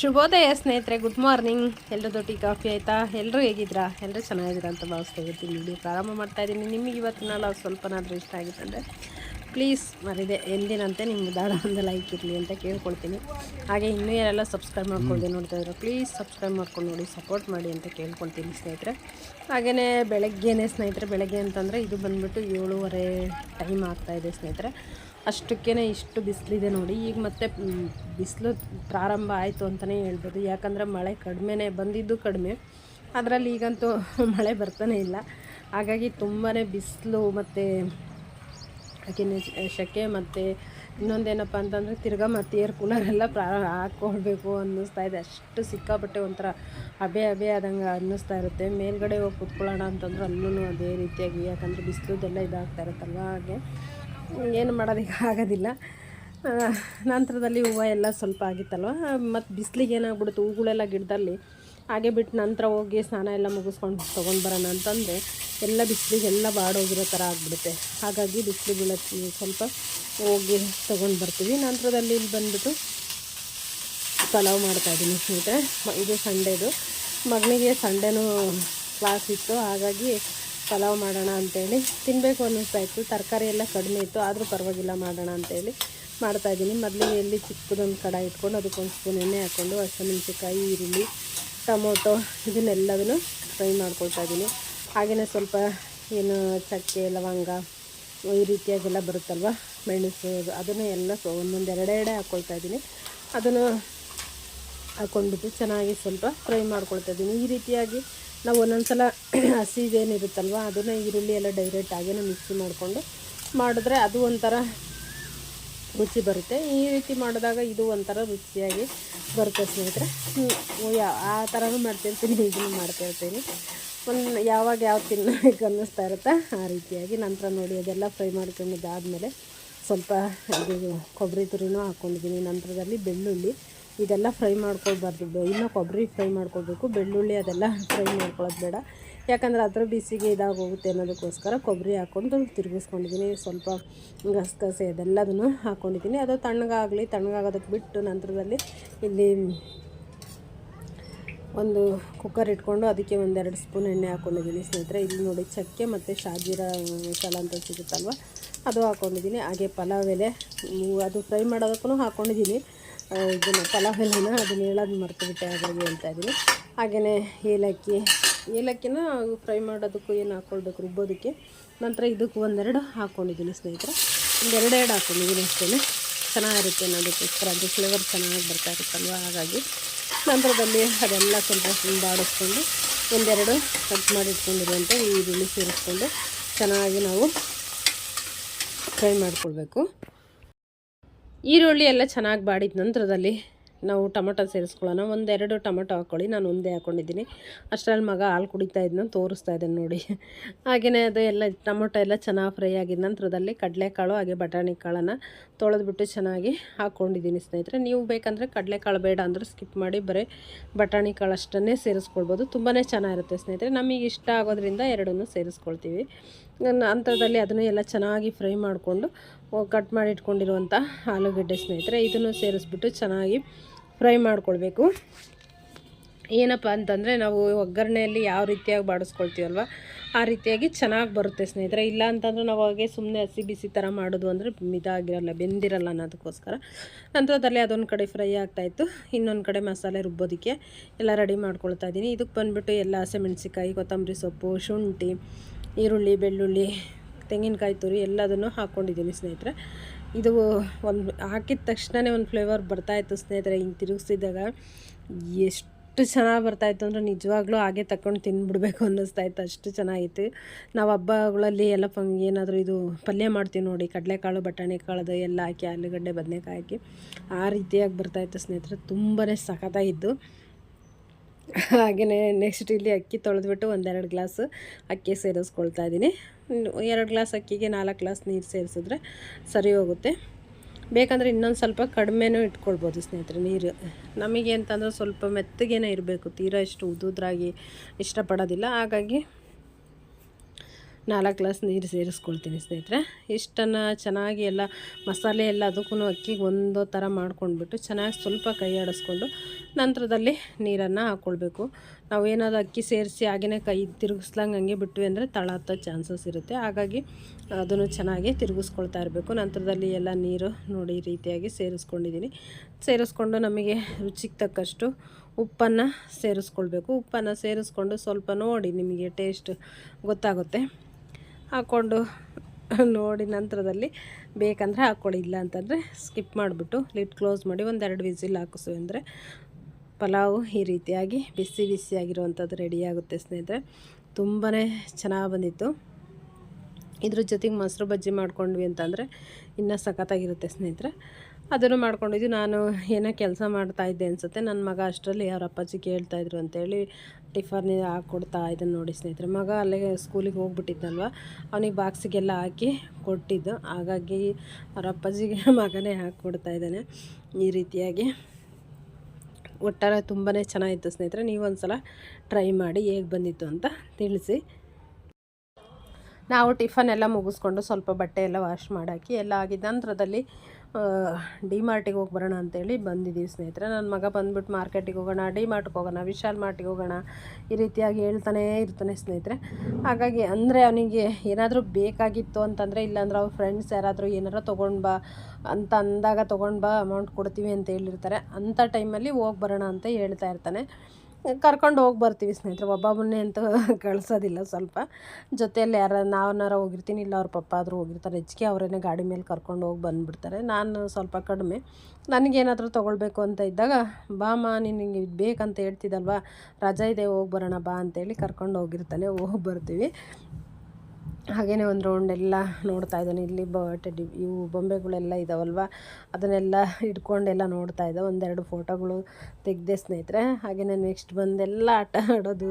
ಶುಭೋದಯ, ಸ್ನೇಹಿತರೆ good morning ಎಲ್ಲರದ್ದು ಟೀ, ಕಾಫಿ ಆಯಿತಾ? ಎಲ್ಲರೂ ಹೇಗಿದ್ದೀರಾ? ಎಲ್ಲರೂ ಚೆನ್ನಾಗಿದ್ದೀರಾ ಅಂತ ಭಾವಿಸ್ತಾ ಇರ್ತೀನಿ ವಿಡಿಯೋ ಪ್ರಾರಂಭ ಮಾಡ್ತಾ ಇದ್ದೀನಿ. ನಿಮಗೆ ಇವತ್ತಿನ ನಾವು ಸ್ವಲ್ಪನಾದರೂ ಇಷ್ಟ ಆಗಿತ್ತು ಅಂದರೆ? ಪ್ಲೀಸ್ ಮರಿದೆ ಎಂದಿನಂತೆ ನಿಮ್ಮ ದಾಡ ಒಂದು ಲೈಕ್ ಇರಲಿ ಅಂತ ಕೇಳ್ಕೊಳ್ತೀನಿ. ಹಾಗೆ ಇನ್ನೂ ಯಾರೆಲ್ಲ ಸಬ್ಸ್ಕ್ರೈಬ್ ಮಾಡ್ಕೊಂಡು ನೋಡ್ತಾ ಇದ್ರು ಪ್ಲೀಸ್ ಸಬ್ಸ್ಕ್ರೈಬ್ ಮಾಡ್ಕೊಂಡು ನೋಡಿ ಸಪೋರ್ಟ್ ಮಾಡಿ ಅಂತ ಕೇಳ್ಕೊಳ್ತೀನಿ ಸ್ನೇಹಿತರೆ. ಹಾಗೆಯೇ ಬೆಳಗ್ಗೆನೇ ಸ್ನೇಹಿತರೆ ಬೆಳಗ್ಗೆ ಅಂತಂದರೆ ಇದು ಬಂದುಬಿಟ್ಟು ಏಳೂವರೆ ಟೈಮ್ ಆಗ್ತಾಯಿದೆ ಸ್ನೇಹಿತರೆ. ಅಷ್ಟಕ್ಕೇ ಇಷ್ಟು ಬಿಸಿಲಿದೆ ನೋಡಿ. ಈಗ ಮತ್ತೆ ಬಿಸಿಲು ಪ್ರಾರಂಭ ಆಯಿತು ಅಂತಲೇ ಹೇಳ್ಬೋದು. ಯಾಕಂದರೆ ಮಳೆ ಕಡಿಮೆನೇ ಬಂದಿದ್ದು ಕಡಿಮೆ. ಅದರಲ್ಲಿ ಈಗಂತೂ ಮಳೆ ಬರ್ತಾನೆ ಇಲ್ಲ. ಹಾಗಾಗಿ ತುಂಬಾ ಬಿಸಿಲು ಮತ್ತು ಹಾಗೆಯೇ ಶೆಕೆ ಮತ್ತು ಇನ್ನೊಂದೇನಪ್ಪ ಅಂತಂದರೆ ತಿರ್ಗಾ ಮತ್ತೆ ಏರ್ ಕೂಲರ್ ಎಲ್ಲ ಪ್ರಾ ಹಾಕ್ಕೊಳ್ಬೇಕು ಅನ್ನಿಸ್ತಾ ಇದೆ. ಅಷ್ಟು ಸಿಕ್ಕಾಪಟ್ಟೆ ಒಂಥರ ಹಬೆ ಹಬೆ ಆದಂಗೆ ಅನ್ನಿಸ್ತಾ ಇರುತ್ತೆ. ಮೇಲ್ಗಡೆ ಹೋಗಿ ಕುತ್ಕೊಳ್ಳೋಣ ಅಂತಂದ್ರೆ ಅಲ್ಲೂ ಅದೇ ರೀತಿಯಾಗಿ, ಯಾಕಂದರೆ ಬಿಸಿಲುದೆಲ್ಲ ಇದಾಗ್ತಾ ಇರುತ್ತಲ್ವ ಹಾಗೆ. ಏನು ಮಾಡೋದಕ್ಕೆ ಆಗೋದಿಲ್ಲ. ನಂತರದಲ್ಲಿ ಹೂವು ಎಲ್ಲ ಸ್ವಲ್ಪ ಆಗಿತ್ತಲ್ವ? ಮತ್ತು ಬಿಸಿಲಿಗೆ ಏನಾಗ್ಬಿಡುತ್ತೆ? ಹೂಗಳೆಲ್ಲ ಗಿಡದಲ್ಲಿ ಹಾಗೆ ಬಿಟ್ಟು ನಂತರ ಹೋಗಿ ಸ್ನಾನ ಎಲ್ಲ ಮುಗಿಸ್ಕೊಂಡು ತೊಗೊಂಡು ಬರೋಣ ಅಂತಂದರೆ ಎಲ್ಲ ಬಿಸಿಲಿಗೆಲ್ಲ ಬಾಡೋಗಿರೋ ಥರ ಆಗಿಬಿಡುತ್ತೆ. ಹಾಗಾಗಿ ಬಿಸಿಲು ಬೀಳೋಕ್ಕೆ ಸ್ವಲ್ಪ ಹೋಗಿ ತೊಗೊಂಡು ಬರ್ತೀವಿ. ನಂತರದಲ್ಲಿ ಇಲ್ಲಿ ಬಂದುಬಿಟ್ಟು ಪಲಾವ್ ಮಾಡ್ತಾಯಿದ್ದೀನಿ ಸ್ನೇಹಿತರೆ. ಇದು ಸಂಡೇದು. ಮಗನಿಗೆ ಸಂಡೇನೂ ಕ್ಲಾಸ್ ಇತ್ತು. ಹಾಗಾಗಿ ಪಲಾವ್ ಮಾಡೋಣ ಅಂತೇಳಿ. ತಿನ್ನಬೇಕು ಅನ್ನಿಸ್ತಾ ಇತ್ತು. ತರಕಾರಿ ಎಲ್ಲ ಕಡಿಮೆ ಇತ್ತು. ಆದರೂ ಪರವಾಗಿಲ್ಲ, ಮಾಡೋಣ ಅಂತೇಳಿ ಮಾಡ್ತಾಯಿದ್ದೀನಿ ಮೊದಲಿಗೆ ಎಲ್ಲಿ ಚಿಕ್ಕದೊಂದು ಕಡಾಯಿ ಇಟ್ಕೊಂಡು ಅದಕ್ಕೊಂದು ಸ್ಪೂನ್ ಎಣ್ಣೆ ಹಾಕ್ಕೊಂಡು ಹಸಿಮೆಣ್ಸಿಕಾಯಿ ಈರುಳ್ಳಿ, ಟೊಮೊಟೊ ಇದನ್ನೆಲ್ಲದನ್ನು ಫ್ರೈ ಮಾಡ್ಕೊಳ್ತಾ ಇದ್ದೀನಿ ಹಾಗೆಯೇ ಸ್ವಲ್ಪ ಏನು ಚಕ್ಕೆ, ಲವಂಗ, ಈ ರೀತಿಯಾಗೆಲ್ಲ ಬರುತ್ತಲ್ವ? ಮೆಣಸು, ಅದನ್ನು ಎಲ್ಲ ಸೊ ಒಂದೊಂದು ಎರಡೆರಡೆ ಹಾಕ್ಕೊಳ್ತಾ ಇದ್ದೀನಿ. ಅದನ್ನು ಹಾಕ್ಕೊಂಡ್ಬಿಟ್ಟು ಚೆನ್ನಾಗಿ ಸ್ವಲ್ಪ ಫ್ರೈ ಮಾಡ್ಕೊಳ್ತಾ ಇದ್ದೀನಿ. ಈ ರೀತಿಯಾಗಿ ನಾವು ಒಂದೊಂದು ಸಲ ಹಸಿದೇನಿರುತ್ತಲ್ವ ಅದನ್ನು ಈರುಳ್ಳಿ ಎಲ್ಲ ಡೈರೆಕ್ಟ್ ಆಗೇನೆ ಮಿಕ್ಸಿ ಮಾಡಿಕೊಂಡು ಮಾಡಿದ್ರೆ ಅದು ಒಂಥರ ರುಚಿ ಬರುತ್ತೆ. ಈ ರೀತಿ ಮಾಡಿದಾಗ ಇದು ಒಂಥರ ರುಚಿಯಾಗಿ ಬರುತ್ತೆ ಸ್ನೇಹಿತರೆ. ಆ ಥರನೂ ಮಾಡ್ತಿರ್ತೀನಿ ಇದನ್ನು ಮಾಡ್ತಾಯಿರ್ತೀನಿ ಒಂದು ಯಾವಾಗ ಯಾವ ತಿನ್ನಬೇಕು ಅನ್ನಿಸ್ತಾ ಇರುತ್ತೆ, ಆ ರೀತಿಯಾಗಿ ನಂತರ ನೋಡಿ ಅದೆಲ್ಲ ಫ್ರೈ ಮಾಡ್ಕೊಂಡಿದ್ದಾದಮೇಲೆ ಸ್ವಲ್ಪ ಇದು ಕೊಬ್ಬರಿ ತುರಿನೂ ಹಾಕ್ಕೊಂಡಿದ್ದೀನಿ ನಂತರದಲ್ಲಿ ಬೆಳ್ಳುಳ್ಳಿ, ಇದೆಲ್ಲ ಫ್ರೈ ಮಾಡ್ಕೊಳ್ಬಾರ್ದು ಇನ್ನೂ ಕೊಬ್ಬರಿ ಫ್ರೈ ಮಾಡ್ಕೊಳ್ಬೇಕು. ಬೆಳ್ಳುಳ್ಳಿ ಅದೆಲ್ಲ ಫ್ರೈ ಮಾಡ್ಕೊಳ್ಳೋದು ಬೇಡ. ಯಾಕಂದರೆ ಅದರ ಬಿಸಿಗೆ ಇದಾಗೋಗುತ್ತೆ ಅನ್ನೋದಕ್ಕೋಸ್ಕರ ಕೊಬ್ಬರಿ ಹಾಕ್ಕೊಂಡು ತಿರುಗಿಸ್ಕೊಂಡಿದ್ದೀನಿ. ಸ್ವಲ್ಪ ಗಸಗಸೆ ಅದೆಲ್ಲದನ್ನು ಹಾಕ್ಕೊಂಡಿದ್ದೀನಿ ಅದು ತಣ್ಣಗಾಗಲಿ, ತಣ್ಣಗಾಗೋದಕ್ಕೆ ಬಿಟ್ಟು ನಂತರದಲ್ಲಿ ಇಲ್ಲಿ ಒಂದು ಕುಕ್ಕರ್ ಇಟ್ಕೊಂಡು ಅದಕ್ಕೆ ಒಂದೆರಡು ಸ್ಪೂನ್ ಎಣ್ಣೆ ಹಾಕ್ಕೊಂಡಿದ್ದೀನಿ ಸ್ನೇಹಿತರೆ. ಇಲ್ಲಿ ನೋಡಿ ಚಕ್ಕೆ ಮತ್ತು ಶಾಜೀರ ಮಸಾಲ ಅಂತ ಸಿಗುತ್ತಲ್ವ? ಅದು ಹಾಕ್ಕೊಂಡಿದ್ದೀನಿ ಹಾಗೆ ಪಲಾವ್ ಎಲೆ ಅದು ಫ್ರೈ ಮಾಡೋದಕ್ಕೂ ಹಾಕ್ಕೊಂಡಿದ್ದೀನಿ ಇದನ್ನು ಪಲಾವ್ ಎಲೆನ ಅದನ್ನ ಹೇಳೋದು ಮರ್ತುಬಿಟ್ಟೆ ಹಾಗಾಗಿ ಹೇಳ್ತಾ ಇದ್ದೀನಿ. ಹಾಗೆಯೇ ಏಲಕ್ಕಿ, ಏಲಕ್ಕಿನ ಫ್ರೈ ಮಾಡೋದಕ್ಕೂ ಏನು ಹಾಕ್ಕೊಳ್ಬೇಕು ರುಬ್ಬೋದಕ್ಕೆ. ನಂತರ ಇದಕ್ಕೂ ಒಂದೆರಡು ಹಾಕ್ಕೊಂಡಿದ್ದೀನಿ ಸ್ನೇಹಿತರೆ. ಒಂದೆರಡೆರಡು ಹಾಕ್ಕೊಂಡಿದ್ದೀನಿ ಅಷ್ಟೇ ಚೆನ್ನಾಗಿರುತ್ತೆ ಅನ್ನೋದಕ್ಕೋಸ್ಕರ, ಅದು ಫ್ಲೇವರ್ ಚೆನ್ನಾಗಿ ಬರ್ತಾ ಇರುತ್ತಲ್ವ? ಹಾಗಾಗಿ ನಂತರದಲ್ಲಿ ಅದೆಲ್ಲ ಸ್ವಲ್ಪ ಬಾಡಿಸ್ಕೊಂಡು ಒಂದೆರಡು ಕಟ್ ಮಾಡಿ ಇಟ್ಕೊಂಡಿರುವಂಥ ಈರುಳ್ಳಿ ಸೇರಿಸ್ಕೊಂಡು ಚೆನ್ನಾಗಿ ನಾವು ಫ್ರೈ ಮಾಡ್ಕೊಳ್ಬೇಕು. ಈರುಳ್ಳಿ ಎಲ್ಲ ಚೆನ್ನಾಗಿ ಬಾಡಿದ ನಂತರದಲ್ಲಿ ನಾವು ಟೊಮೊಟೊ ಸೇರಿಸ್ಕೊಳ್ಳೋಣ. ಒಂದೆರಡು ಟೊಮೊಟೊ ಹಾಕ್ಕೊಳ್ಳಿ. ನಾನು ಒಂದೇ ಹಾಕ್ಕೊಂಡಿದ್ದೀನಿ. ಅಷ್ಟರಲ್ಲಿ ಮಗ ಹಾಲು ಕುಡಿತಾ ಇದ್ನ ತೋರಿಸ್ತಾ ಇದ್ದೇನೆ ನೋಡಿ. ಹಾಗೆಯೇ ಅದು ಎಲ್ಲ ಟೊಮೊಟೊ ಎಲ್ಲ ಚೆನ್ನಾಗಿ ಫ್ರೈ ಆಗಿದ ನಂತರದಲ್ಲಿ ಕಡಲೆಕಾಳು ಹಾಗೆ ಬಟಾಣಿ ಕಾಳನ್ನು ತೊಳೆದ್ಬಿಟ್ಟು ಚೆನ್ನಾಗಿ ಹಾಕ್ಕೊಂಡಿದ್ದೀನಿ ಸ್ನೇಹಿತರೆ. ನೀವು ಬೇಕಂದರೆ ಕಡಲೆಕಾಳು ಬೇಡ ಅಂದರೆ ಸ್ಕಿಪ್ ಮಾಡಿ, ಬರೀ ಬಟಾಣಿ ಕಾಳು ಅಷ್ಟನ್ನೇ ಸೇರಿಸ್ಕೊಳ್ಬೋದು. ತುಂಬಾ ಚೆನ್ನಾಗಿರುತ್ತೆ ಸ್ನೇಹಿತರೆ. ನಮಗೆ ಇಷ್ಟ ಆಗೋದ್ರಿಂದ ಎರಡನ್ನೂ ಸೇರಿಸ್ಕೊಳ್ತೀವಿ. ನಂತರದಲ್ಲಿ ಅದನ್ನು ಎಲ್ಲ ಚೆನ್ನಾಗಿ ಫ್ರೈ ಮಾಡಿಕೊಂಡು, ಕಟ್ ಮಾಡಿ ಇಟ್ಕೊಂಡಿರುವಂಥ ಆಲೂಗಡ್ಡೆ ಸ್ನೇಹಿತರೆ. ಇದನ್ನು ಸೇರಿಸ್ಬಿಟ್ಟು ಚೆನ್ನಾಗಿ ಫ್ರೈ ಮಾಡ್ಕೊಳ್ಬೇಕು. ಏನಪ್ಪ ಅಂತಂದರೆ ನಾವು ಒಗ್ಗರಣೆಯಲ್ಲಿ ಯಾವ ರೀತಿಯಾಗಿ ಬಾಡಿಸ್ಕೊಳ್ತೀವಲ್ವ, ಆ ರೀತಿಯಾಗಿ ಚೆನ್ನಾಗಿ ಬರುತ್ತೆ ಸ್ನೇಹಿತರೆ. ಇಲ್ಲ ಅಂತಂದ್ರೆ ನಾವು ಹಾಗೆ ಸುಮ್ಮನೆ ಹಸಿ ಬಿಸಿ ಥರ ಮಾಡೋದು ಅಂದರೆ ಇದಾಗಿರಲ್ಲ, ಬೆಂದಿರಲ್ಲ ಅನ್ನೋದಕ್ಕೋಸ್ಕರ. ನಂತರದಲ್ಲಿ ಅದೊಂದು ಕಡೆ ಫ್ರೈ ಆಗ್ತಾಯಿತ್ತು ಇನ್ನೊಂದು ಕಡೆ ಮಸಾಲೆ ರುಬ್ಬೋದಕ್ಕೆ ಎಲ್ಲ ರೆಡಿ ಮಾಡ್ಕೊಳ್ತಾ ಇದ್ದೀನಿ. ಇದಕ್ಕೆ ಬಂದುಬಿಟ್ಟು ಎಲ್ಲ ಹಸಿಮೆಣ್ಸಿಕಾಯಿ ಕೊತ್ತಂಬರಿ ಸೊಪ್ಪು, ಶುಂಠಿ, ಈರುಳ್ಳಿ, ಬೆಳ್ಳುಳ್ಳಿ, ತೆಂಗಿನಕಾಯಿ ತುರಿ ಎಲ್ಲದನ್ನು ಹಾಕ್ಕೊಂಡಿದ್ದೀನಿ ಸ್ನೇಹಿತರೆ. ಇದು ಒಂದು ಹಾಕಿದ ತಕ್ಷಣವೇ ಒಂದು ಫ್ಲೇವರ್ ಬರ್ತಾಯಿತ್ತು ಸ್ನೇಹಿತರೆ ಹಿಂಗೆ ತಿರುಗಿಸಿದಾಗ ಎಷ್ಟು ಚೆನ್ನಾಗಿ ಬರ್ತಾಯಿತ್ತು ಅಂದರೆ ನಿಜವಾಗ್ಲೂ ಹಾಗೆ ತಗೊಂಡು ತಿಂದ್ಬಿಡ್ಬೇಕು ಅನ್ನಿಸ್ತಾ ಇತ್ತು, ಅಷ್ಟು ಚೆನ್ನಾಗಿತ್ತು. ನಾವು ಹಬ್ಬಗಳಲ್ಲಿ ಎಲ್ಲ ಫಂಗ್ ಏನಾದರೂ ಇದು ಪಲ್ಯ ಮಾಡ್ತೀವಿ ನೋಡಿ, ಕಡಲೆಕಾಳು ಬಟಾಣಿ ಕಾಳದು ಎಲ್ಲ ಹಾಕಿ, ಆಲೂಗಡ್ಡೆ, ಬದನೆಕಾಯಿ ಹಾಕಿ, ಆ ರೀತಿಯಾಗಿ ಬರ್ತಾಯಿತ್ತು ಸ್ನೇಹಿತರೆ ತುಂಬಾ ಸಖತ್ತಾಗಿದ್ದು ಹಾಗೆಯೇ ನೆಕ್ಸ್ಟ್ ಇಲ್ಲಿ ಅಕ್ಕಿ ತೊಳೆದ್ಬಿಟ್ಟು ಒಂದೆರಡು ಗ್ಲಾಸ್ ಅಕ್ಕಿ ಸೇರಿಸ್ಕೊಳ್ತಾ ಇದ್ದೀನಿ. ಎರಡು ಗ್ಲಾಸ್ ಅಕ್ಕಿಗೆ ನಾಲ್ಕು ಗ್ಲಾಸ್ ನೀರು ಸೇರಿಸಿದ್ರೆ ಸರಿ ಹೋಗುತ್ತೆ. ಬೇಕಂದರೆ ಇನ್ನೊಂದು ಸ್ವಲ್ಪ ಕಡಿಮೆನೂ ಇಟ್ಕೊಳ್ಬೋದು ಸ್ನೇಹಿತರೆ ನೀರು. ನಮಗೆ ಅಂತಂದರೆ ಸ್ವಲ್ಪ ಮೆತ್ತಗೇನೆ ಇರಬೇಕು. ತೀರಾ ಇಷ್ಟು ಉದುದ್ರಾಗಿ ಇಷ್ಟಪಡೋದಿಲ್ಲ. ಹಾಗಾಗಿ ನಾಲ್ಕು ಗ್ಲಾಸ್ ನೀರು ಸೇರಿಸ್ಕೊಳ್ತೀನಿ ಸ್ನೇಹಿತರೆ. ಇಷ್ಟನ್ನು ಚೆನ್ನಾಗಿ ಎಲ್ಲ ಮಸಾಲೆ ಎಲ್ಲ ಅದಕ್ಕೂ ಅಕ್ಕಿಗೆ ಒಂದೋ ಥರ ಮಾಡ್ಕೊಂಡ್ಬಿಟ್ಟು ಚೆನ್ನಾಗಿ ಸ್ವಲ್ಪ ಕೈ ಆಡಿಸ್ಕೊಂಡು ನಂತರದಲ್ಲಿ ನೀರನ್ನು ಹಾಕ್ಕೊಳ್ಬೇಕು. ನಾವು ಏನಾದ್ರು ಅಕ್ಕಿ ಸೇರಿಸಿ ಹಾಗೆಯೇ ಕೈ ತಿರುಗಿಸ್ಲಂಗೆ ಹಂಗೆ ಬಿಟ್ವಿ ಅಂದರೆ ತಳ ಹತ್ತೋ ಚಾನ್ಸಸ್ ಇರುತ್ತೆ. ಹಾಗಾಗಿ ಅದನ್ನು ಚೆನ್ನಾಗಿ ತಿರುಗಿಸ್ಕೊಳ್ತಾ ಇರಬೇಕು. ನಂತರದಲ್ಲಿ ಎಲ್ಲ ನೀರು ನೋಡಿ ರೀತಿಯಾಗಿ ಸೇರಿಸ್ಕೊಂಡಿದ್ದೀನಿ. ಸೇರಿಸ್ಕೊಂಡು ನಮಗೆ ರುಚಿಗೆ ತಕ್ಕಷ್ಟು ಉಪ್ಪನ್ನು ಸೇರಿಸ್ಕೊಳ್ಬೇಕು. ಉಪ್ಪನ್ನು ಸೇರಿಸ್ಕೊಂಡು ಸ್ವಲ್ಪ ನೋಡಿ ನಿಮಗೆ ಟೇಸ್ಟ್ ಗೊತ್ತಾಗುತ್ತೆ. ಹಾಕ್ಕೊಂಡು ನೋಡಿ ನಂತರದಲ್ಲಿ ಬೇಕಂದರೆ ಹಾಕ್ಕೊಳ್ಳಿ. ಇಲ್ಲ ಅಂತಂದರೆ ಸ್ಕಿಪ್ ಮಾಡಿಬಿಟ್ಟು ಲಿಡ್ ಕ್ಲೋಸ್ ಮಾಡಿ ಒಂದೆರಡು ವಿಸಿಲ್ ಹಾಕಿಸು ಅಂದರೆ ಪಲಾವು ಈ ರೀತಿಯಾಗಿ ಬಿಸಿ ಬಿಸಿಯಾಗಿರುವಂಥದ್ದು ರೆಡಿಯಾಗುತ್ತೆ ಸ್ನೇಹಿತರೆ. ತುಂಬಾ ಚೆನ್ನಾಗಿ ಬಂದಿತ್ತು. ಇದ್ರ ಜೊತೆಗೆ ಮೊಸರು ಬಜ್ಜಿ ಮಾಡ್ಕೊಂಡ್ವಿ ಅಂತಂದರೆ ಇನ್ನೂ ಸಖತ್ತಾಗಿರುತ್ತೆ ಸ್ನೇಹಿತರೆ. ಅದನ್ನು ಮಾಡ್ಕೊಂಡಿದ್ವಿ. ನಾನು ಏನೋ ಕೆಲಸ ಮಾಡ್ತಾ ಇದ್ದೆ ಅನಿಸುತ್ತೆ. ನನ್ನ ಮಗ ಅಷ್ಟರಲ್ಲಿ ಅವ್ರ ಅಪ್ಪಾಜಿ ಕೇಳ್ತಾಯಿದ್ರು ಅಂತೇಳಿ ಟಿಫನ್ ಹಾಕ್ಕೊಡ್ತಾ ಇದನ್ನು ನೋಡಿ ಸ್ನೇಹಿತರೆ. ಮಗ ಅಲ್ಲೇ ಸ್ಕೂಲಿಗೆ ಹೋಗ್ಬಿಟ್ಟಿದ್ನಲ್ವ? ಅವನಿಗೆ ಬಾಕ್ಸಿಗೆಲ್ಲ ಹಾಕಿ ಕೊಟ್ಟಿದ್ದು. ಹಾಗಾಗಿ ಅವ್ರ ಅಪ್ಪಾಜಿಗೆ ಮಗನೇ ಹಾಕ್ಕೊಡ್ತಾ ಇದ್ದಾನೆ ಈ ರೀತಿಯಾಗಿ. ಒಟ್ಟಾರೆ ತುಂಬಾ ಚೆನ್ನಾಗಿತ್ತು ಸ್ನೇಹಿತರೆ, ನೀವು ಸಲ ಟ್ರೈ ಮಾಡಿ ಹೇಗೆ ಬಂದಿತ್ತು ಅಂತ ತಿಳಿಸಿ. ನಾವು ಟಿಫನ್ ಎಲ್ಲ ಮುಗಿಸ್ಕೊಂಡು ಸ್ವಲ್ಪ ಬಟ್ಟೆ ಎಲ್ಲ ವಾಶ್ ಮಾಡಾಕಿ ಎಲ್ಲ ಆಗಿದ್ದ ನಂತರದಲ್ಲಿ ಡಿ ಮಾರ್ಟಿಗೆ ಹೋಗಿ ಬರೋಣ ಅಂತೇಳಿ ಬಂದಿದ್ದೀವಿ ಸ್ನೇಹಿತರೆ. ನನ್ನ ಮಗ ಬಂದ್ಬಿಟ್ಟು ಮಾರ್ಕೆಟಿಗೆ ಹೋಗೋಣ ಡಿ ಮಾರ್ಟ್ಗೆ ಹೋಗೋಣ, ವಿಶಾಲ್ ಮಾರ್ಟಿಗೆ ಹೋಗೋಣ, ಈ ರೀತಿಯಾಗಿ ಹೇಳ್ತಾನೇ ಇರ್ತಾನೆ ಸ್ನೇಹಿತರೆ. ಹಾಗಾಗಿ ಅಂದರೆ ಅವನಿಗೆ ಏನಾದರೂ ಬೇಕಾಗಿತ್ತು ಅಂತಂದರೆ ಇಲ್ಲಾಂದ್ರೆ ಅವ್ರ ಫ್ರೆಂಡ್ಸ್ ಯಾರಾದರೂ ಏನಾರು ತೊಗೊಂಡು ಬಾ ಅಂತ ಅಂದಾಗ ತೊಗೊಂಡು ಬಾ ಅಮೌಂಟ್ ಕೊಡ್ತೀವಿ ಅಂತ ಹೇಳಿರ್ತಾರೆ. ಅಂಥ ಟೈಮಲ್ಲಿ ಹೋಗಿ ಬರೋಣ ಅಂತ ಹೇಳ್ತಾ ಇರ್ತಾನೆ. ಕರ್ಕೊಂಡು ಹೋಗಿ ಬರ್ತೀವಿ ಸ್ನೇಹಿತರೆ. ಒಬ್ಬೊಬ್ಬನೇ ಅಂತ ಕಳ್ಸೋದಿಲ್ಲ ಸ್ವಲ್ಪ. ಜೊತೆಯಲ್ಲಿ ಯಾರ, ನಾವನಾರ ಹೋಗಿರ್ತೀನಿ, ಇಲ್ಲ ಅವ್ರ ಪಪ್ಪ ಆದರೂ ಹೋಗಿರ್ತಾರೆ. ಹೆಚ್ಚಿಗೆ ಅವರೇನೆ ಗಾಡಿ ಮೇಲೆ ಕರ್ಕೊಂಡು ಹೋಗಿ ಬಂದುಬಿಡ್ತಾರೆ. ನಾನು ಸ್ವಲ್ಪ ಕಡಿಮೆ. ನನಗೇನಾದರೂ ತೊಗೊಳ್ಬೇಕು ಅಂತ ಇದ್ದಾಗ ಬಾಮ ನಿನಗೆ ಇದು ಬೇಕಂತ ಹೇಳ್ತಿದ್ದಲ್ವಾ ರಜಾ ಇದೆ, ಹೋಗಿ ಬರೋಣ ಬಾ ಅಂತೇಳಿ ಕರ್ಕೊಂಡು ಹೋಗಿರ್ತಾನೆ, ಹೋಗಿ ಬರ್ತೀವಿ. ಹಾಗೆಯೇ ಒಂದು ರೌಂಡ್ ಎಲ್ಲ ನೋಡ್ತಾ ಇದ್ದಾನೆ. ಇಲ್ಲಿ ಬ, ಟೆಡಿ, ಇವು ಬೊಂಬೆಗಳೆಲ್ಲ ಇದ್ದಾವಲ್ವ ಅದನ್ನೆಲ್ಲ ಹಿಡ್ಕೊಂಡೆಲ್ಲ ನೋಡ್ತಾ ಇದ್ದೆ. ಒಂದೆರಡು ಫೋಟೋಗಳು ತೆಗೆದೆ ಸ್ನೇಹಿತರೆ. ಹಾಗೆಯೇ ನೆಕ್ಸ್ಟ್ ಬಂದೆಲ್ಲ ಆಟ ಆಡೋದು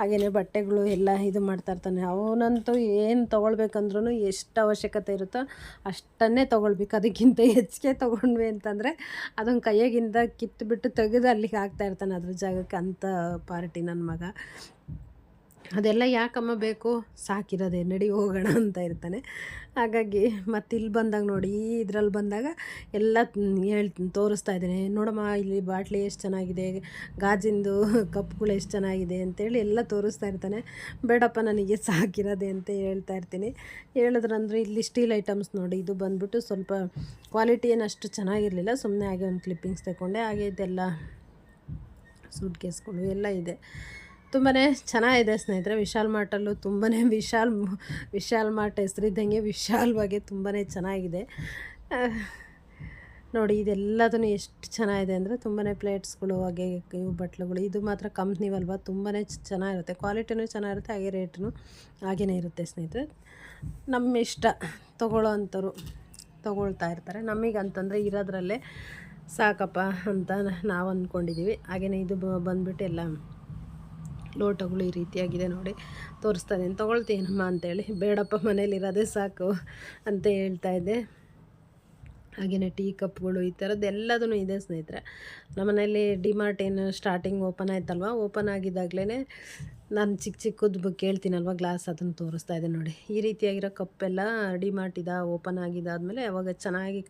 ಹಾಗೆಯೇ ಬಟ್ಟೆಗಳು ಎಲ್ಲ ಇದು ಮಾಡ್ತಾ ಇರ್ತಾನೆ. ಅವನಂತೂ ಏನು ತೊಗೊಳ್ಬೇಕಂದ್ರೂ ಎಷ್ಟು ಅವಶ್ಯಕತೆ ಇರುತ್ತೋ ಅಷ್ಟನ್ನೇ ತೊಗೊಳ್ಬೇಕು. ಅದಕ್ಕಿಂತ ಹೆಚ್ಚಿಗೆ ತೊಗೊಂಡ್ವಿ ಅಂತಂದರೆ ಅದನ್ನು ಕೈಯಾಗಿಂದ ಕಿತ್ತುಬಿಟ್ಟು ತೆಗೆದು ಅಲ್ಲಿಗೆ ಹಾಕ್ತಾ ಇರ್ತಾನೆ ಅದ್ರ ಜಾಗಕ್ಕೆ ಅಂಥ ಪಾರ್ಟಿ ನನ್ನ ಮಗ. ಅದೆಲ್ಲ ಯಾಕಮ್ಮ ಬೇಕು? ಸಾಕಿರೋದೆ ನಡಿ ಹೋಗೋಣ ಅಂತ ಇರ್ತಾನೆ. ಹಾಗಾಗಿ ಮತ್ತು ಇಲ್ಲಿ ಬಂದಾಗ ನೋಡಿ, ಈ ಇದ್ರಲ್ಲಿ ಬಂದಾಗ ಎಲ್ಲ ಹೇಳ್ ತೋರಿಸ್ತಾ ಇದ್ದೇನೆ. ನೋಡಮ್ಮ, ಇಲ್ಲಿ ಬಾಟ್ಲಿ ಎಷ್ಟು ಚೆನ್ನಾಗಿದೆ, ಗಾಜಿಂದು ಕಪ್ಗಳು ಎಷ್ಟು ಚೆನ್ನಾಗಿದೆ ಅಂತೇಳಿ ಎಲ್ಲ ತೋರಿಸ್ತಾ ಇರ್ತಾನೆ. ಬೇಡಪ್ಪ, ನನಗೆ ಸಾಕಿರೋದೆ ಅಂತ ಹೇಳ್ತಾ ಇರ್ತೀನಿ. ಹೇಳಿದ್ರಂದ್ರೆ ಇಲ್ಲಿ ಸ್ಟೀಲ್ ಐಟಮ್ಸ್ ನೋಡಿ, ಇದು ಬಂದ್ಬಿಟ್ಟು ಸ್ವಲ್ಪ ಕ್ವಾಲಿಟಿ ಏನು ಅಷ್ಟು ಚೆನ್ನಾಗಿರಲಿಲ್ಲ. ಸುಮ್ಮನೆ ಹಾಗೆ ಒಂದು ಕ್ಲಿಪ್ಪಿಂಗ್ಸ್ ತಗೊಂಡೆ. ಹಾಗೆ ಇದೆಲ್ಲ ಸೂಟ್ ಕೇಸ್ಗಳು ಎಲ್ಲ ಇದೆ. ತುಂಬಾ ಚೆನ್ನಾಗಿದೆ ಸ್ನೇಹಿತರೆ. ವಿಶಾಲ್ ಮಾರ್ಟಲ್ಲೂ ತುಂಬಾ ವಿಶಾಲ್ ವಿಶಾಲ್ ಮಾರ್ಟ್ ಹೆಸರಿದ್ದಂಗೆ ವಿಶಾಲವಾಗಿ ತುಂಬಾ ಚೆನ್ನಾಗಿದೆ. ನೋಡಿ ಇದೆಲ್ಲದೂ ಎಷ್ಟು ಚೆನ್ನಾಗಿದೆ ಅಂದರೆ ತುಂಬಾ ಪ್ಲೇಟ್ಸ್ಗಳು, ಹಾಗೆ ಇವು ಬಟ್ಲುಗಳು. ಇದು ಮಾತ್ರ ಕಂಪ್ನಿವಲ್ವ? ತುಂಬಾ ಚೆನ್ನಾಗಿರುತ್ತೆ. ಕ್ವಾಲಿಟಿನೂ ಚೆನ್ನಾಗಿರುತ್ತೆ, ಹಾಗೆ ರೇಟು ಹಾಗೇ ಇರುತ್ತೆ ಸ್ನೇಹಿತರೆ. ನಮ್ಮ ಇಷ್ಟ ತೊಗೊಳ್ಳೋ ಅಂಥವ್ರು ತೊಗೊಳ್ತಾ ಇರ್ತಾರೆ. ನಮಗಂತಂದರೆ ಇರೋದ್ರಲ್ಲೇ ಸಾಕಪ್ಪ ಅಂತ ನಾವು ಅಂದ್ಕೊಂಡಿದ್ದೀವಿ ಹಾಗೆಯೇ ಇದು ಬಂದುಬಿಟ್ಟು ಎಲ್ಲ ಲೋಟಗಳು ಈ ರೀತಿಯಾಗಿದೆ ನೋಡಿ. ತೋರಿಸ್ತಾ ಇದ್ದೀನಿ ತೊಗೊಳ್ತೀನಮ್ಮ ಅಂತೇಳಿ. ಬೇಡಪ್ಪ, ಮನೇಲಿರೋದೇ ಸಾಕು, ಅಂತ ಹೇಳ್ತಾ ಇದ್ದೆ ಹಾಗೆಯೇ ಟೀ ಕಪ್ಗಳು ಈ ಥರದ್ದು ಎಲ್ಲದೂ ಇದೆ ಸ್ನೇಹಿತರೆ. ನಮ್ಮನೇಲಿ ಡಿಮಾರ್ಟ್ ಏನು ಸ್ಟಾರ್ಟಿಂಗ್ ಓಪನ್ ಆಯ್ತಲ್ವ? ಓಪನ್ ಆಗಿದ್ದಾಗಲೇ ನಾನು ಚಿಕ್ಕ ಚಿಕ್ಕದು ಕೇಳ್ತೀನಲ್ವ ಗ್ಲಾಸ್ ಅದನ್ನು ತೋರಿಸ್ತಾ ಇದೆ ನೋಡಿ. ಈ ರೀತಿಯಾಗಿರೋ ಕಪ್ಪೆಲ್ಲ ಡಿಮಾರ್ಟಿದ ಓಪನ್ ಆಗಿದ್ದಾದಮೇಲೆ ಅವಾಗ ಚೆನ್ನಾಗಿ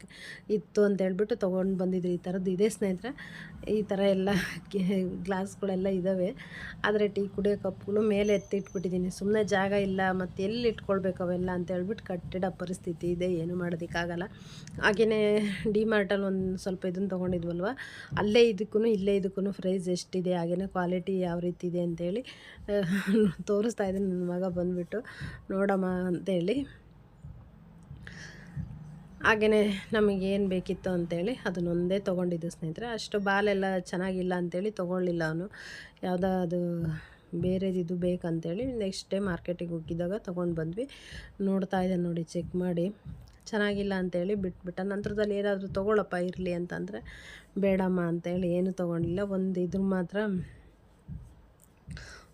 ಇತ್ತು ಅಂತ ಹೇಳ್ಬಿಟ್ಟು ತೊಗೊಂಡು ಬಂದಿದ್ರು ಈ ಥರದ್ದು. ಇದೆ ಸ್ನೇಹಿತರೆ, ಈ ಥರ ಎಲ್ಲ ಗ್ಲಾಸ್ಗಳೆಲ್ಲ ಇದ್ದಾವೆ ಆದರೆ ಟೀ ಕುಡಿಯೋ ಕಪ್ಗಳು ಮೇಲೆ ಎತ್ತಿಟ್ಬಿಟ್ಟಿದ್ದೀನಿ. ಸುಮ್ಮನೆ ಜಾಗ ಇಲ್ಲ, ಮತ್ತು ಎಲ್ಲಿ ಇಟ್ಕೊಳ್ಬೇಕು ಅವೆಲ್ಲ ಅಂತ ಹೇಳ್ಬಿಟ್ಟು ಕಟ್ಟಿಡ ಪರಿಸ್ಥಿತಿ ಇದೆ, ಏನು ಮಾಡೋದಕ್ಕಾಗಲ್ಲ. ಹಾಗೆಯೇ ಡಿಮಾರ್ಟಲ್ಲಿ ಒಂದು ಸ್ವಲ್ಪ ಇದನ್ನು ತೊಗೊಂಡಿದ್ವಲ್ವ, ಅಲ್ಲೇ ಇದಕ್ಕೂ ಇಲ್ಲೇ ಇದಕ್ಕೂ ಪ್ರೈಸ್ ಎಷ್ಟಿದೆ ಹಾಗೆಯೇ ಕ್ವಾಲಿಟಿ ಯಾವ ರೀತಿ ಇದೆ ಅಂತೇಳಿ ತೋರಿಸ್ತಾ ಇದ್ದೀನಿ, ನನ್ನ ಮಗ ಬಂದುಬಿಟ್ಟು. ನೋಡಮ್ಮ ಅಂತೇಳಿ. ಹಾಗೆಯೇ ನಮಗೇನು ಬೇಕಿತ್ತು ಅಂತೇಳಿ ಅದನ್ನೊಂದೇ ತೊಗೊಂಡಿದ್ದು ಸ್ನೇಹಿತರೆ. ಅಷ್ಟು ಬಾಲೆಲ್ಲ ಚೆನ್ನಾಗಿಲ್ಲ ಅಂತೇಳಿ ತೊಗೊಳ್ಳಿಲ್ಲ ಅವನು. ಯಾವುದಾದ್ರು ಅದು ಬೇರೆದಿದು ಬೇಕಂತೇಳಿ ನೆಕ್ಸ್ಟ್ ಡೇ ಮಾರ್ಕೆಟಿಗೆ ಹೋಗಿದ್ದಾಗ ತೊಗೊಂಡು ಬಂದ್ವಿ. ನೋಡ್ತಾ ಇದ್ದೆ ನೋಡಿ ಚೆಕ್ ಮಾಡಿ. ಚೆನ್ನಾಗಿಲ್ಲ ಅಂತೇಳಿ ಬಿಟ್ಬಿಟ್ಟ. ನಂತರದಲ್ಲಿ ಏನಾದರೂ ತೊಗೊಳಪ್ಪ ಇರಲಿ ಅಂತಂದರೆ ಬೇಡಮ್ಮ ಅಂತೇಳಿ ಏನು ತೊಗೊಂಡಿಲ್ಲ. ಒಂದು ಇದ್ರ ಮಾತ್ರ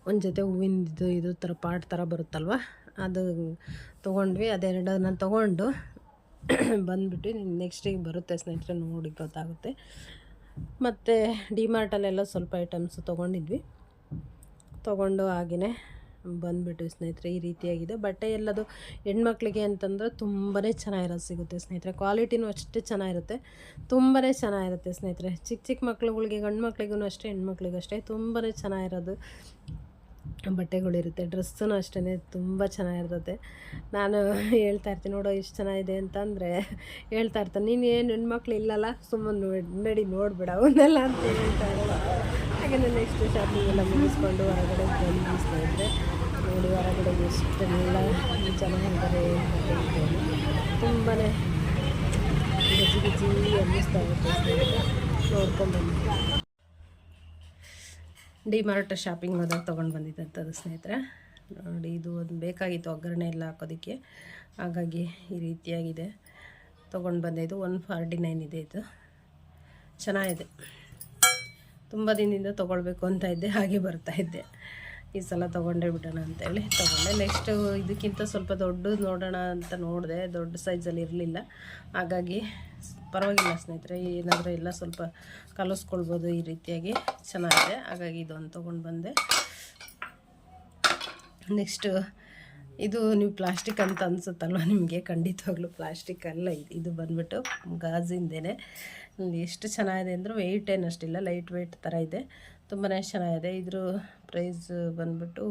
ಒಂದು ಜೊತೆ ಹೂವಿಂದು ಇದು ಥರ ಪಾಟ್ ಥರ ಬರುತ್ತಲ್ವ? ಅದು ತೊಗೊಂಡ್ವಿ ಅದೆರಡನ್ನ ತೊಗೊಂಡು ಬಂದುಬಿಟ್ಟು ನೆಕ್ಸ್ಟಿಗೆ ಬರುತ್ತೆ ಸ್ನೇಹಿತರೆ, ನೋಡಿ ಗೊತ್ತಾಗುತ್ತೆ. ಮತ್ತು ಡಿಮಾರ್ಟಲ್ಲೆಲ್ಲ ಸ್ವಲ್ಪ ಐಟಮ್ಸ್ ತೊಗೊಂಡಿದ್ವಿ. ತೊಗೊಂಡು ಹಾಗೆಯೇ ಬಂದುಬಿಟ್ಟು ಸ್ನೇಹಿತರೆ, ಈ ರೀತಿಯಾಗಿದೆ. ಬಟ್ಟೆ ಎಲ್ಲದು ಹೆಣ್ಮಕ್ಳಿಗೆ ಅಂತಂದ್ರೆ ತುಂಬಾ ಚೆನ್ನಾಗಿರೋದು ಸಿಗುತ್ತೆ ಸ್ನೇಹಿತರೆ. ಕ್ವಾಲಿಟಿನೂ ಅಷ್ಟೇ ಚೆನ್ನಾಗಿರುತ್ತೆ. ತುಂಬಾ ಚೆನ್ನಾಗಿರುತ್ತೆ ಸ್ನೇಹಿತರೆ. ಚಿಕ್ಕ ಚಿಕ್ಕ ಮಕ್ಳುಗಳಿಗೆ ಗಂಡು ಮಕ್ಳಿಗೂ ಅಷ್ಟೇ ಹೆಣ್ಮಕ್ಳಿಗೂ ಅಷ್ಟೇ ತುಂಬಾ ಚೆನ್ನಾಗಿರೋದು ಬಟ್ಟೆಗಳಿರುತ್ತೆ ಡ್ರೆಸ್ಸೂ ಅಷ್ಟೇ ತುಂಬ ಚೆನ್ನಾಗಿರ್ತದೆ. ನಾನು ಹೇಳ್ತಾ ಇರ್ತೀನಿ, ನೋಡೋ ಎಷ್ಟು ಚೆನ್ನಾಗಿದೆ ಅಂತಂದರೆ ಹೇಳ್ತಾ ಇರ್ತಾನೆ. ನೀನು ಏನು ಹೆಣ್ಮಕ್ಳು ಇಲ್ಲಲ್ಲ, ಸುಮ್ಮನೆ ನೋಡಿ, ನಡಿ ನೋಡ್ಬಿಡ, ಅವನ್ನೆಲ್ಲ ಅಂತ ಹೇಳ್ತಾ ಇರೋದು ಹಾಗೆ ನೆಕ್ಸ್ಟ್ ಶಾಪಿಂಗ್ ಎಲ್ಲ ಮುಗಿಸ್ಕೊಂಡು ಹೊರಗಡೆ ಬಂದು ಇದ್ದೆ ನೋಡಿ ಹೊರಗಡೆ ಎಷ್ಟೆಲ್ಲ ಚೆನ್ನಾಗಿದ್ದಾರೆ ತುಂಬಾ ಗಜಿ ಗಜಿ ಅನ್ನಿಸ್ತಾ ಇರುತ್ತೆ ನೋಡ್ಕೊಂಡು ಡಿ ಮಾರ್ಟ್ ಶಾಪಿಂಗ್ ಹೋದಾಗ ತೊಗೊಂಡು ಬಂದಿದ್ದಂಥದ್ದು ಸ್ನೇಹಿತರೆ. ನೋಡಿ, ಇದು ಒಂದು ಬೇಕಾಗಿತ್ತು, ಒಗ್ಗರಣೆ ಎಲ್ಲ ಹಾಕೋದಕ್ಕೆ. ಹಾಗಾಗಿ ಈ ರೀತಿಯಾಗಿದೆ. ತೊಗೊಂಡು ಬಂದೆ. ಇದು ಒನ್ ಫಾರ್ಟಿ ನೈನ್ ಇದೆ ಇದು. ಚೆನ್ನಾಗಿದೆ. ತುಂಬ ದಿನದಿಂದ ತೊಗೊಳ್ಬೇಕು ಅಂತ ಇದ್ದೆ, ಹಾಗೆ ಬರ್ತಾ ಇದ್ದೆ. ಈ ಸಲ ತೊಗೊಂಡೇ ಬಿಡೋಣ ಅಂತೇಳಿ ತೊಗೊಂಡೆ. ನೆಕ್ಸ್ಟು ಇದಕ್ಕಿಂತ ಸ್ವಲ್ಪ ದೊಡ್ಡದು ನೋಡೋಣ ಅಂತ ನೋಡಿದೆ. ದೊಡ್ಡ ಸೈಜಲ್ಲಿ ಇರಲಿಲ್ಲ. ಹಾಗಾಗಿ ಪರವಾಗಿಲ್ಲ ಸ್ನೇಹಿತರೆ, ಏನಾದರೂ ಎಲ್ಲ ಸ್ವಲ್ಪ ಕಲಿಸ್ಕೊಳ್ಬೋದು ಈ ರೀತಿಯಾಗಿ. ಚೆನ್ನಾಗಿದೆ. ಹಾಗಾಗಿ ಇದೊಂದು ತೊಗೊಂಡು ಬಂದೆ. ನೆಕ್ಸ್ಟು ಇದು ನೀವು ಪ್ಲಾಸ್ಟಿಕ್ ಅಂತ ಅನಿಸುತ್ತಲ್ವ? ನಿಮಗೆ ಖಂಡಿತವಾಗ್ಲೂ ಪ್ಲಾಸ್ಟಿಕ್ ಅಲ್ಲ ಇದು. ಇದು ಬಂದುಬಿಟ್ಟು ಗಾಜಿಂದೇನೆ. ಎಷ್ಟು ಚೆನ್ನಾಗಿದೆ ಅಂದರೆ ವೆಯ್ಟ್ ಏನಷ್ಟಿಲ್ಲ ಲೈಟ್ ವೆಯ್ಟ್ ಥರ ಇದೆ. ತುಂಬಾ ಚೆನ್ನಾಗಿದೆ. ಇದ್ರ ಪ್ರೈಸ್ ಬಂದ್ಬಿಟ್ಟು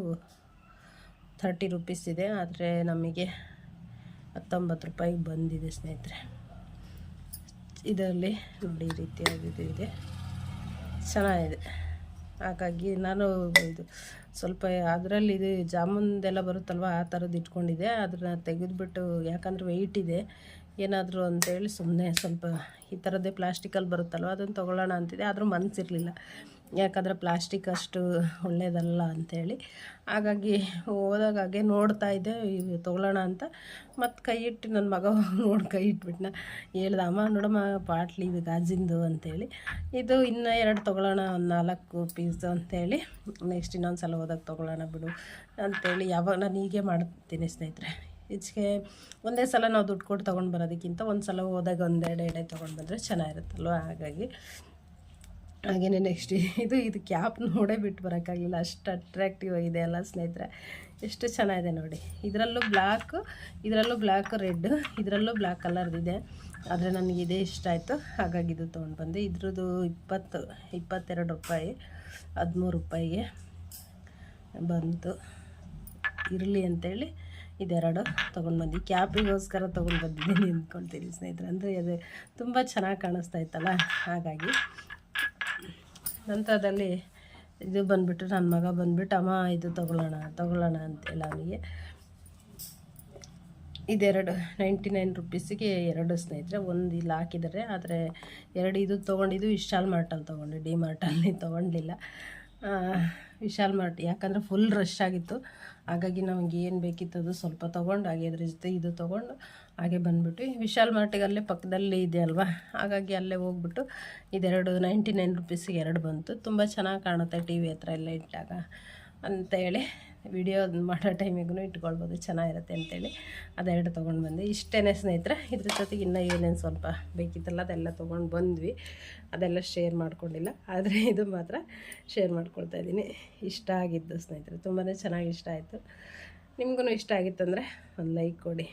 ಥರ್ಟಿ ರುಪೀಸ್ ಇದೆ. ಆದರೆ ನಮಗೆ ಹತ್ತೊಂಬತ್ತು ರೂಪಾಯಿಗೆ ಬಂದಿದೆ ಸ್ನೇಹಿತರೆ. ಇದರಲ್ಲಿ ನೋಡಿ ಈ ರೀತಿಯಾಗಿದ್ದು ಇದೆ. ಚೆನ್ನಾಗಿದೆ. ಹಾಗಾಗಿ ನಾನು ಇದು ಸ್ವಲ್ಪ ಅದರಲ್ಲಿ ಇದು ಜಾಮೂನ್ದೆಲ್ಲ ಬರುತ್ತಲ್ವ, ಆ ಥರದ್ದು ಇಟ್ಕೊಂಡಿದ್ದೆ. ಅದನ್ನ ತೆಗೆದುಬಿಟ್ಟು ಯಾಕಂದ್ರೆ ವೆಯ್ಟ್ ಇದೆ. ಏನಾದರೂ ಅಂತೇಳಿ ಸುಮ್ಮನೆ ಸ್ವಲ್ಪ ಈ ಥರದ್ದೇ ಪ್ಲಾಸ್ಟಿಕಲ್ಲಿ ಬರುತ್ತಲ್ವ ಅದನ್ನು ತೊಗೊಳ್ಳೋಣ ಅಂತಿದೆ ಆದರೂ ಮನಸ್ಸಿರಲಿಲ್ಲ ಯಾಕಂದರೆ ಪ್ಲಾಸ್ಟಿಕ್ ಅಷ್ಟು ಒಳ್ಳೆಯದಲ್ಲ ಅಂಥೇಳಿ ಹಾಗಾಗಿ ಹೋದಾಗ ಹಾಗೆ ನೋಡ್ತಾ ಇದ್ದೆ ಇವು ತೊಗೊಳ್ಳೋಣ ಅಂತ. ಮತ್ತು ಕೈ ಇಟ್ಟು ನನ್ನ ಮಗ ನೋಡಿ ಕೈ ಇಟ್ಬಿಟ್ನ. ಹೇಳ್ದೆ, ಅಮ್ಮ, ನೋಡಮ್ಮ, ಪಾಟ್ಲಿ ಇದು ಗಾಜಿಂದು ಅಂಥೇಳಿ ಇದು ಇನ್ನು ಎರಡು ತೊಗೊಳ್ಳೋಣ, ಒಂದು ನಾಲ್ಕು ಪೀಸ್ ಅಂಥೇಳಿ ನೆಕ್ಸ್ಟ್ ಇನ್ನೊಂದು ಸಲ ಹೋದಾಗ ತೊಗೊಳ್ಳೋಣ ಬಿಡು ಅಂಥೇಳಿ ಯಾವಾಗ ನಾನು ಹೀಗೆ ಮಾಡ್ತೀನಿ ಸ್ನೇಹಿತರೆ. ಈಚೆಗೆ ಒಂದೇ ಸಲ ನಾವು ದುಡ್ಡು ಕೊಟ್ಟು ತೊಗೊಂಡು ಬರೋದಕ್ಕಿಂತ ಒಂದು ಸಲ ಹೋದಾಗ ಒಂದೆರಡು ಎಡೆ ತೊಗೊಂಡು ಬಂದರೆ ಚೆನ್ನಾಗಿರುತ್ತಲ್ವ? ಹಾಗಾಗಿ ಹಾಗೆಯೇ ನೆಕ್ಸ್ಟ್ ಇದು ಇದು ಕ್ಯಾಪ್ ನೋಡೇ ಬಿಟ್ಟು ಬರೋಕ್ಕಾಗಲಿಲ್ಲ. ಅಷ್ಟು ಅಟ್ರಾಕ್ಟಿವ್ ಆಗಿದೆ ಅಲ್ಲ ಸ್ನೇಹಿತರೆ. ಎಷ್ಟು ಚೆನ್ನಾಗಿದೆ ನೋಡಿ. ಇದರಲ್ಲೂ ಬ್ಲ್ಯಾಕು ಇದರಲ್ಲೂ ಬ್ಲ್ಯಾಕ್ ರೆಡ್ ಇದರಲ್ಲೂ ಬ್ಲ್ಯಾಕ್ ಕಲರ್ದಿದೆ ಆದರೆ ನನಗೆ ಇದೇ ಇಷ್ಟ ಆಯಿತು. ಹಾಗಾಗಿ ಇದು ತೊಗೊಂಡು ಬಂದೆ. ಇದ್ರದ್ದು ಇಪ್ಪತ್ತು, ಇಪ್ಪತ್ತೆರಡು ರೂಪಾಯಿ, ಹದಿಮೂರು ರೂಪಾಯಿಗೆ ಬಂತು. ಇರಲಿ ಅಂತೇಳಿ ಇದೆರಡು ತೊಗೊಂಡು ಬಂದು ಕ್ಯಾಪಿಗೋಸ್ಕರ ತೊಗೊಂಡು ಬಂದಿದ್ದೀನಿ ಅಂದ್ಕೊಳ್ತೀನಿ ಸ್ನೇಹಿತರೆ. ಅಂದರೆ ಅದು ತುಂಬ ಚೆನ್ನಾಗಿ ಕಾಣಿಸ್ತಾ ಇತ್ತಲ್ಲ? ಹಾಗಾಗಿ. ನಂತರದಲ್ಲಿ ಇದು ಬಂದುಬಿಟ್ಟು ನನ್ನ ಮಗ ಬಂದುಬಿಟ್ಟು, ಅಮ್ಮ, ಇದು ತೊಗೊಳ್ಳೋಣ ತೊಗೊಳ್ಳೋಣ ಹೇಳ ಅವನಿಗೆ. ಇದೆರಡು, ನೈಂಟಿ ನೈನ್ ರುಪೀಸಿಗೆ ಎರಡು ಸ್ನೇಹಿತರೆ, ಒಂದು ಇಲ್ಲಿ ಹಾಕಿದ್ದಾರೆ. ಆದರೆ ಎರಡು ಇದು ತೊಗೊಂಡಿದ್ದು ವಿಶಾಲ್ ಮಾರ್ಟಲ್ಲಿ ತೊಗೊಂಡೆ, ಡಿ ಮಾರ್ಟಲ್ಲಿ ತೊಗೊಂಡಿಲ್ಲ. ವಿಶಾಲ್ ಮಾರ್ಟ್, ಯಾಕಂದರೆ ಫುಲ್ ರಶ್ ಆಗಿತ್ತು. ಹಾಗಾಗಿ ನಮಗೆ ಏನು ಬೇಕಿತ್ತು ಅದು ಸ್ವಲ್ಪ ತೊಗೊಂಡು, ಹಾಗೆ ಅದ್ರ ಜೊತೆ ಇದು ತೊಗೊಂಡು ಹಾಗೆ ಬಂದ್ಬಿಟ್ಟು ವಿಶಾಲ್ ಮಾರ್ಟಿಗೆ ಅಲ್ಲೇ ಪಕ್ಕದಲ್ಲಿ ಇದೆ ಅಲ್ವಾ? ಹಾಗಾಗಿ ಅಲ್ಲೇ ಹೋಗ್ಬಿಟ್ಟು ಇದೆರಡು ನೈಂಟಿ ನೈನ್ ರುಪೀಸಿಗೆ ಎರಡು ಬಂತು. ತುಂಬ ಚೆನ್ನಾಗಿ ಕಾಣುತ್ತೆ ಟಿ ವಿ ಹತ್ರ ಎಲ್ಲ ಇಟ್ಟಾಗ. ಅಂತೇಳಿ ವಿಡಿಯೋ ಮಾಡೋ ಟೈಮಿಗೂ ಇಟ್ಕೊಳ್ಬೋದು, ಚೆನ್ನಾಗಿರುತ್ತೆ ಅಂತೇಳಿ ಅದೆರಡು ತೊಗೊಂಡು ಬಂದೆ. ಇಷ್ಟೇ ಸ್ನೇಹಿತರೆ, ಇದ್ರ ಜೊತೆಗೆ ಇನ್ನೂ ಏನೇನು ಸ್ವಲ್ಪ ಬೇಕಿತ್ತಲ್ಲ ಅದೆಲ್ಲ ತೊಗೊಂಡು ಬಂದ್ವಿ. ಅದೆಲ್ಲ ಶೇರ್ ಮಾಡ್ಕೊಂಡಿಲ್ಲ, ಆದರೆ ಇದು ಮಾತ್ರ ಶೇರ್ ಮಾಡ್ಕೊಳ್ತಾ ಇದ್ದೀನಿ. ಇಷ್ಟ ಆಗಿದ್ದು ಸ್ನೇಹಿತರೆ ತುಂಬಾ ಚೆನ್ನಾಗಿ ಇಷ್ಟ ಆಯಿತು. ನಿಮಗೂ ಇಷ್ಟ ಆಗಿತ್ತಂದರೆ ಒಂದು ಲೈಕ್ ಕೊಡಿ.